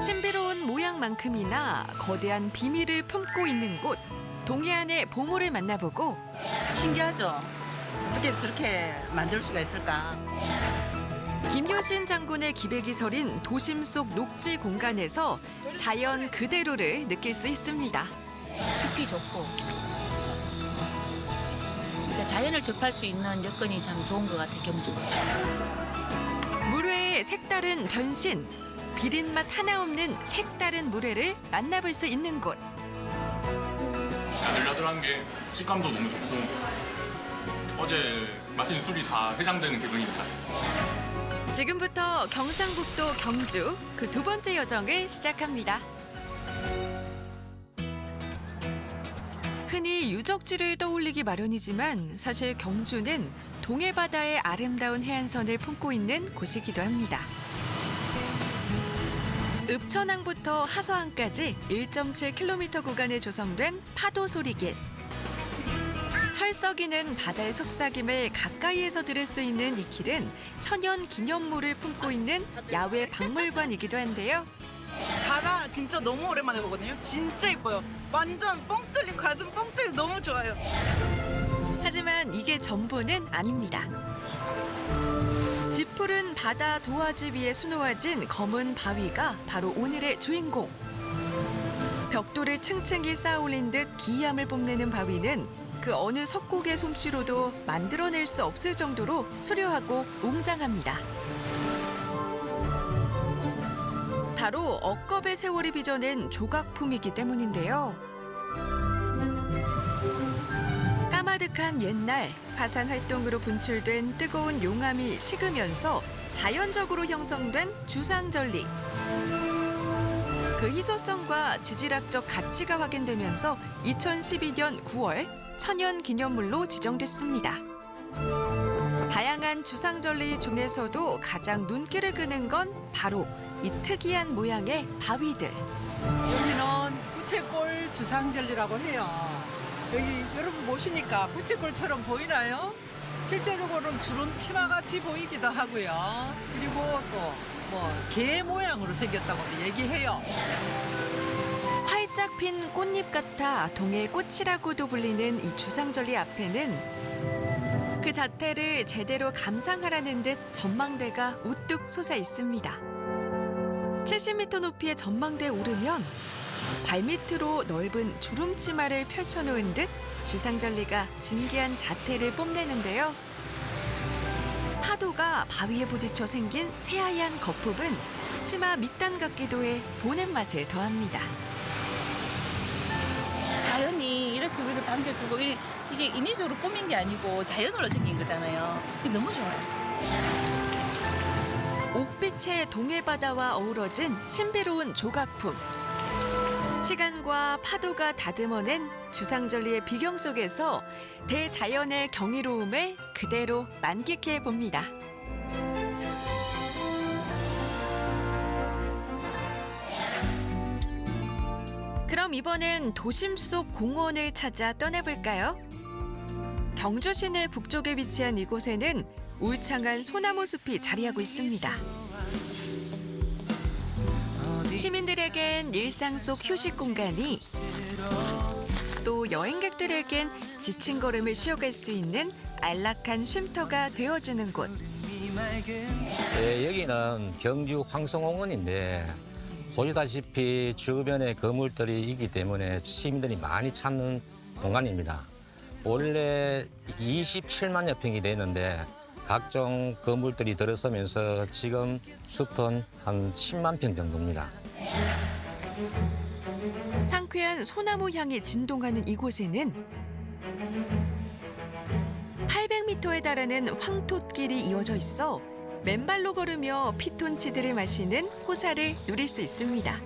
신비로운 모양만큼이나 거대한 비밀을 품고 있는 곳 동해안의 보물을 만나보고 신기하죠? 어떻게 저렇게 만들 수가 있을까? 김효신 장군의 기백이 서린 도심 속 녹지 공간에서 자연 그대로를 느낄 수 있습니다. 숲이 좋고 그러니까 자연을 접할 수 있는 여건이 참 좋은 것 같아 경주가. 물회의 색다른 변신, 비린 맛 하나 없는 색다른 물회를 만나볼 수 있는 곳. 야들야들한 게 식감도 너무 좋고 어제 마신 술이 다 해장되는 기분입니다. 지금부터 경상북도 경주 그 두 번째 여정을 시작합니다. 흔히 유적지를 떠올리기 마련이지만 사실 경주는 동해 바다의 아름다운 해안선을 품고 있는 곳이기도 합니다. 읍천항부터 하서항까지 1.7km 구간에 조성된 파도 소리길. 철썩이는 바다의 속삭임을 가까이에서 들을 수 있는 이 길은 천연 기념물을 품고 있는 야외 박물관이기도 한데요. 바다 진짜 너무 오랜만에 보거든요. 진짜 이뻐요. 완전 뻥 뚫린 가슴 뻥 뚫린 너무 좋아요. 하지만 이게 전부는 아닙니다. 짙푸른 바다 도화지 위에 수놓아진 검은 바위가 바로 오늘의 주인공. 벽돌을 층층이 쌓아올린 듯 기이함을 뽐내는 바위는 그 어느 석곡의 솜씨로도 만들어낼 수 없을 정도로 수려하고 웅장합니다. 바로 억겁의 세월이 빚어낸 조각품이기 때문인데요. 까마득한 옛날 화산 활동으로 분출된 뜨거운 용암이 식으면서 자연적으로 형성된 주상절리. 그 희소성과 지질학적 가치가 확인되면서 2012년 9월 천연 기념물로 지정됐습니다. 다양한 주상절리 중에서도 가장 눈길을 끄는 건 바로 이 특이한 모양의 바위들. 여기는 부채꼴 주상절리라고 해요. 여기 여러분 보시니까 부채꼴처럼 보이나요? 실제적으로는 주름 치마같이 보이기도 하고요. 그리고 또 뭐 개 모양으로 생겼다고도 얘기해요. 활짝 핀 꽃잎 같아 동해 꽃이라고도 불리는 이 주상절리 앞에는 그 자태를 제대로 감상하라는 듯 전망대가 우뚝 솟아 있습니다. 70m 높이의 전망대에 오르면 발밑으로 넓은 주름치마를 펼쳐놓은 듯 주상절리가 진기한 자태를 뽐내는데요. 파도가 바위에 부딪혀 생긴 새하얀 거품은 치마 밑단 같기도 해 보는 맛을 더합니다. 자연이 이렇게 우리를 반겨주고 이- 이게 인위적으로 꾸민 게 아니고 자연으로 생긴 거잖아요. 이게 너무 좋아요. 옥빛의 동해바다와 어우러진 신비로운 조각품. 시간과 파도가 다듬어낸 주상절리의 비경 속에서 대자연의 경이로움을 그대로 만끽해 봅니다. 그럼 이번엔 도심 속 공원을 찾아 떠나볼까요? 경주 시내 북쪽에 위치한 이곳에는 울창한 소나무 숲이 자리하고 있습니다. 시민들에겐 일상 속 휴식 공간이 또 여행객들에겐 지친 걸음을 쉬어갈 수 있는 안락한 쉼터가 되어주는 곳. 네, 여기는 경주 황성공원인데 보시다시피 주변에 건물들이 있기 때문에 시민들이 많이 찾는 공간입니다. 원래 27만여 평이 되는데 각종 건물들이 들어서면서 지금 숲은 한 10만 평 정도입니다. 상쾌한 소나무 향이 진동하는 이곳에는 800m에 달하는 황톳길이 이어져 있어 맨발로 걸으며 피톤치드를 마시는 호사를 누릴 수 있습니다.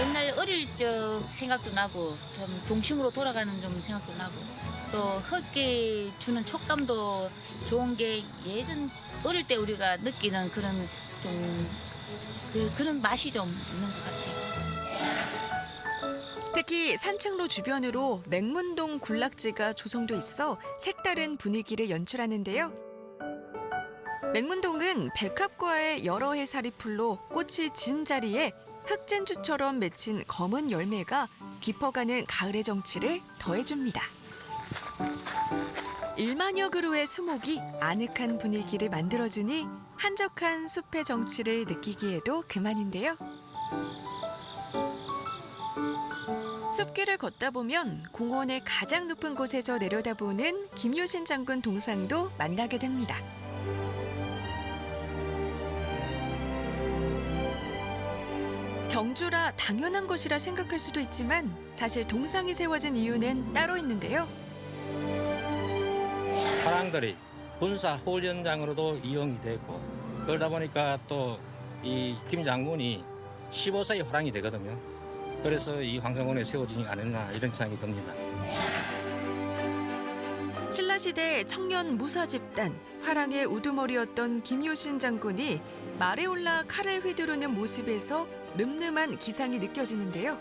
옛날 어릴 적 생각도 나고 좀 동심으로 돌아가는 좀 생각도 나고 또 흙게 주는 촉감도 좋은 게 예전 어릴 때 우리가 느끼는 그런 좀 그, 그런 맛이 좀 있는 것 같아요. 특히 산책로 주변으로 맹문동 군락지가 조성돼 있어 색다른 분위기를 연출하는데요. 맹문동은 백합과의 여러 해 살이풀로 꽃이 진 자리에 흑진주처럼 맺힌 검은 열매가 깊어가는 가을의 정취를 더해줍니다. 1만여 그루의 수목이 아늑한 분위기를 만들어주니 한적한 숲의 정취를 느끼기에도 그만인데요. 숲길을 걷다 보면 공원의 가장 높은 곳에서 내려다보는 김효신 장군 동상도 만나게 됩니다. 경주라 당연한 것이라 생각할 수도 있지만 사실 동상이 세워진 이유는 따로 있는데요. 화랑들이 군사 훈련장으로도 이용이 되고 그러다 보니까 또 이 김 장군이 15세의 화랑이 되거든요. 그래서 이 황성원에 세워지지 않았나 이런 생각이 듭니다. 신라시대 청년 무사 집단 화랑의 우두머리였던 김효신 장군이 말에 올라 칼을 휘두르는 모습에서 늠름한 기상이 느껴지는데요.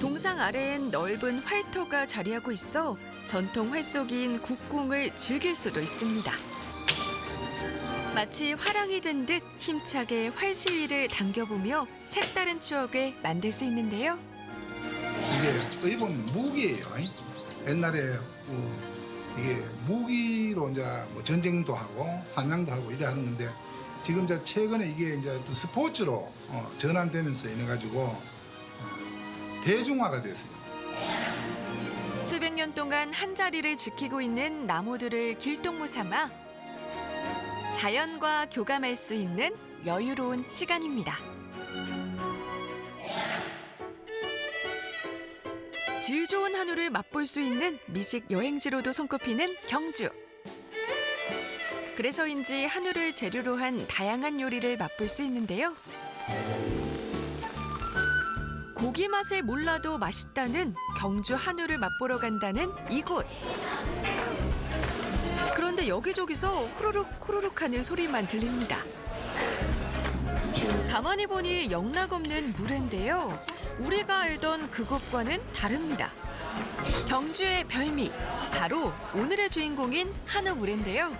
동상 아래엔 넓은 활터가 자리하고 있어 전통 활쏘기인 국궁을 즐길 수도 있습니다. 마치 화랑이 된 듯 힘차게 활시위를 당겨보며 색다른 추억을 만들 수 있는데요. 이게 의본 무기예요. 옛날에 뭐 이게 무기로 이제 뭐 전쟁도 하고 사냥도 하고 이래 하는 건데 지금 이제 최근에 이게 이제 또 스포츠로 어, 전환되면서 인해 가지고 어, 대중화가 됐어요. 수백 년 동안 한 자리를 지키고 있는 나무들을 길동무 삼아 자연과 교감할 수 있는 여유로운 시간입니다. 질 좋은 한우를 맛볼 수 있는 미식 여행지로도 손꼽히는 경주. 그래서인지 한우를 재료로 한 다양한 요리를 맛볼 수 있는데요. 고기 맛을 몰라도 맛있다는 경주 한우를 맛보러 간다는 이곳. 그런데 여기저기서 후루룩 후루룩 하는 소리만 들립니다. 가만히 보니 영락 없는 물회인데요. 우리가 알던 그것과는 다릅니다. 경주의 별미, 바로 오늘의 주인공인 한우 물회인데요.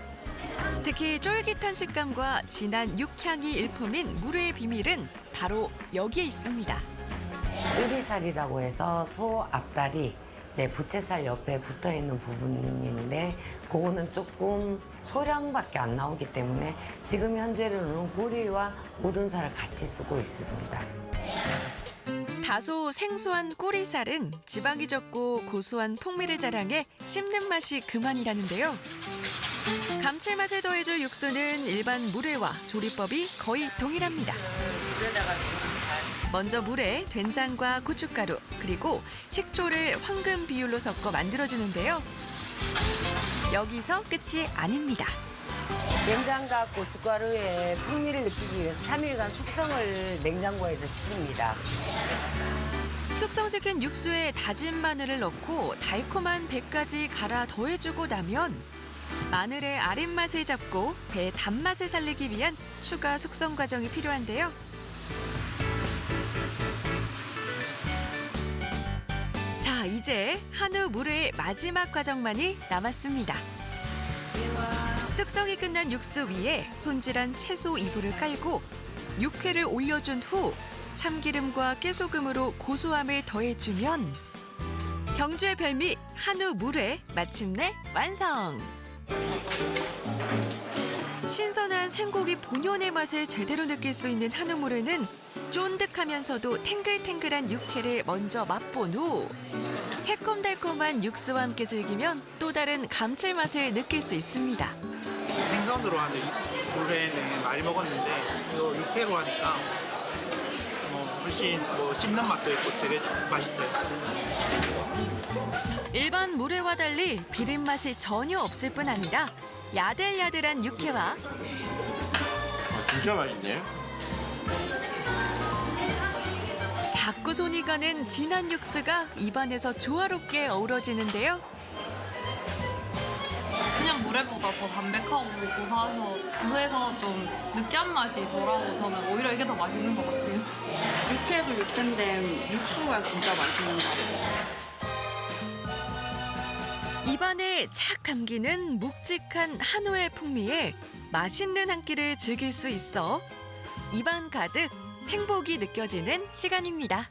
특히 쫄깃한 식감과 진한 육향이 일품인 물회의 비밀은 바로 여기에 있습니다. 꼬리살이라고 해서 소 앞다리 네, 부채살 옆에 붙어 있는 부분인데 그거는 조금 소량밖에 안 나오기 때문에 지금 현재로는 뿌리와 묻은 살을 같이 쓰고 있습니다. 다소 생소한 꼬리살은 지방이 적고 고소한 풍미를 자랑해 씹는 맛이 그만이라는데요. 감칠맛을 더해줄 육수는 일반 물회와 조리법이 거의 동일합니다. 먼저 물에 된장과 고춧가루 그리고 식초를 황금 비율로 섞어 만들어주는데요. 여기서 끝이 아닙니다. 된장과 고춧가루의 풍미를 느끼기 위해서 3일간 숙성을 냉장고에서 시킵니다. 숙성시킨 육수에 다진 마늘을 넣고 달콤한 배까지 갈아 더해주고 나면 마늘의 아랫맛을 잡고 배 단맛을 살리기 위한 추가 숙성 과정이 필요한데요. 이제 한우 물회의 마지막 과정만이 남았습니다. 숙성이 끝난 육수 위에 손질한 채소 이불을 깔고 육회를 올려준 후 참기름과 깨소금으로 고소함을 더해주면 경주의 별미 한우 물회 마침내 완성. 신선한 생고기 본연의 맛을 제대로 느낄 수 있는 한우 물회는 쫀득하면서도 탱글탱글한 육회를 먼저 맛본 후 새콤달콤한 육수와 함께 즐기면 또 다른 감칠맛을 느낄 수 있습니다. 생선으로 하는 물회는 많이 먹었는데 이거 육회로 하니까 뭐 훨씬 뭐 씹는 맛도 있고 되게 맛있어요. 일반 물회와 달리 비린 맛이 전혀 없을 뿐 아니라 야들야들한 육회와 진짜 맛있네. 자꾸 손이 가는 진한 육수가 입안에서 조화롭게 어우러지는데요. 그냥 물회보다 더 담백하고 고소해서, 고소해서 좀 느끼한 맛이 덜하고 저는 오히려 이게 더 맛있는 것 같아요. 육회도 육회인데 육수가 진짜 맛있는 것 같아요. 입안 입안에 착 감기는 묵직한 한우의 풍미에 맛있는 한 끼를 즐길 수 있어 입안 가득 행복이 느껴지는 시간입니다.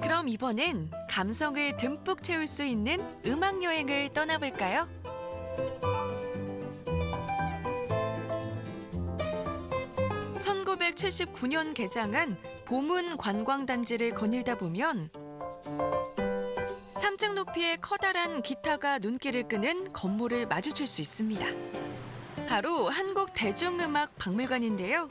그럼 이번엔 감성을 듬뿍 채울 수 있는 음악 여행을 떠나볼까요? (1979년) 개장한 보문 관광단지를 거닐다 보면 3층 높이의 커다란 기타가 눈길을 끄는 건물을 마주칠 수 있습니다. 바로 한국 대중음악 박물관인데요.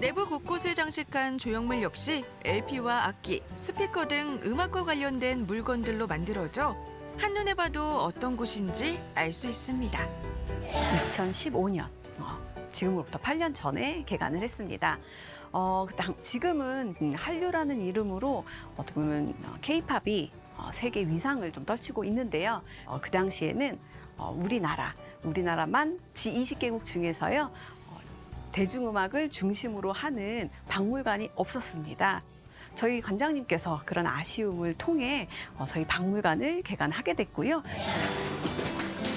내부 곳곳을 장식한 조형물 역시 LP와 악기, 스피커 등 음악과 관련된 물건들로 만들어져 한눈에 봐도 어떤 곳인지 알 수 있습니다. 2015년 어, 지금으로부터 8년 전에 개관을 했습니다. 어, 당- 지금은 음, 한류라는 이름으로 어떻게 보면 케이팝이 세계 위상을 좀 떨치고 있는데요. 어, 그 당시에는 어, 우리나라, 우리나라만 지20개국 중에서요. 어, 대중음악을 중심으로 하는 박물관이 없었습니다. 저희 관장님께서 그런 아쉬움을 통해 어, 저희 박물관을 개관하게 됐고요.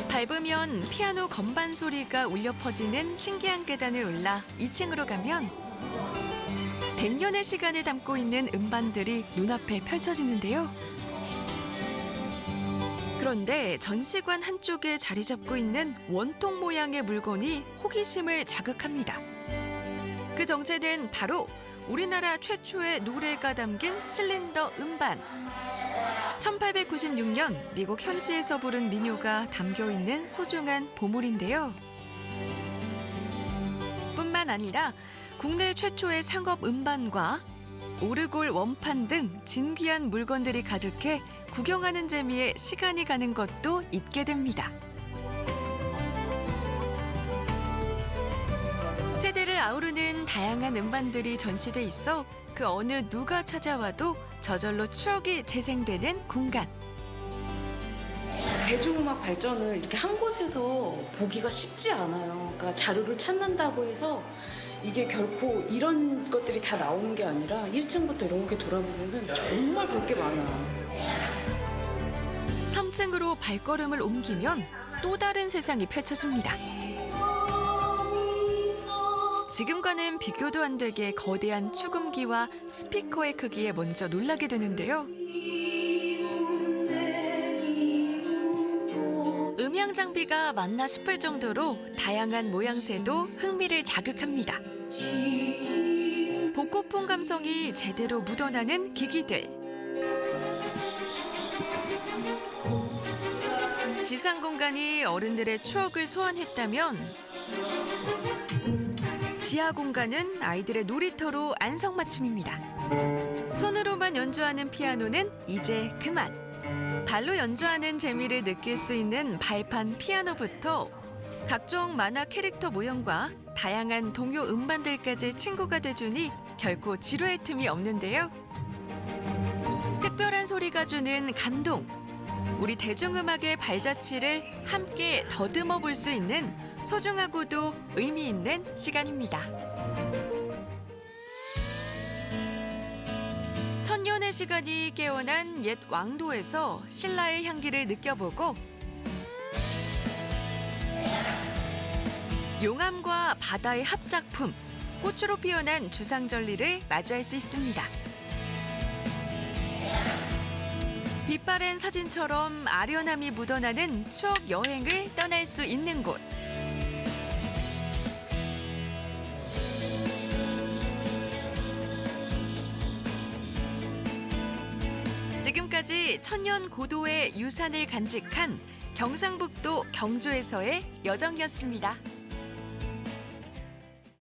밟으면 피아노 건반 소리가 울려 퍼지는 신기한 계단을 올라 2층으로 가면 100년의 시간을 담고 있는 음반들이 눈앞에 펼쳐지는데요. 그런데 전시관 한쪽에 자리 잡고 있는 원통 모양의 물건이 호기심을 자극합니다. 그 정체는 바로 우리나라 최초의 노래가 담긴 실린더 음반. 1896년 미국 현지에서 부른 민요가 담겨 있는 소중한 보물인데요. 뿐만 아니라 국내 최초의 상업 음반과 오르골 원판 등 진귀한 물건들이 가득해 구경하는 재미에 시간이 가는 것도 잊게 됩니다. 세대를 아우르는 다양한 음반들이 전시돼 있어 그 어느 누가 찾아와도 저절로 추억이 재생되는 공간. 대중음악 발전을 이렇게 한 곳에서 보기가 쉽지 않아요. 그러니까 자료를 찾는다고 해서 이게 결코 이런 것들이 다 나오는 게 아니라 1층부터 이렇게 돌아보면 정말 볼 게 많아요. 3층으로 발걸음을 옮기면 또 다른 세상이 펼쳐집니다. 지금과는 비교도 안 되게 거대한 축음기와 스피커의 크기에 먼저 놀라게 되는데요. 음향 장비가 맞나 싶을 정도로 다양한 모양새도 흥미를 자극합니다. 복고풍 감성이 제대로 묻어나는 기기들. 지상 공간이 어른들의 추억을 소환했다면 지하 공간은 아이들의 놀이터로 안성맞춤입니다. 손으로만 연주하는 피아노는 이제 그만. 발로 연주하는 재미를 느낄 수 있는 발판 피아노부터 각종 만화 캐릭터 모형과 다양한 동요 음반들까지 친구가 돼주니 결코 지루할 틈이 없는데요. 특별한 소리가 주는 감동. 우리 대중음악의 발자취를 함께 더듬어 볼 수 있는 소중하고도 의미 있는 시간입니다. 천년의 시간이 깨어난 옛 왕도에서 신라의 향기를 느껴보고 용암과 바다의 합작품 꽃으로 피어난 주상절리를 마주할 수 있습니다. 빛바랜 사진처럼 아련함이 묻어나는 추억 여행을 떠날 수 있는 곳. 지금까지 천년 고도의 유산을 간직한 경상북도 경주에서의 여정이었습니다.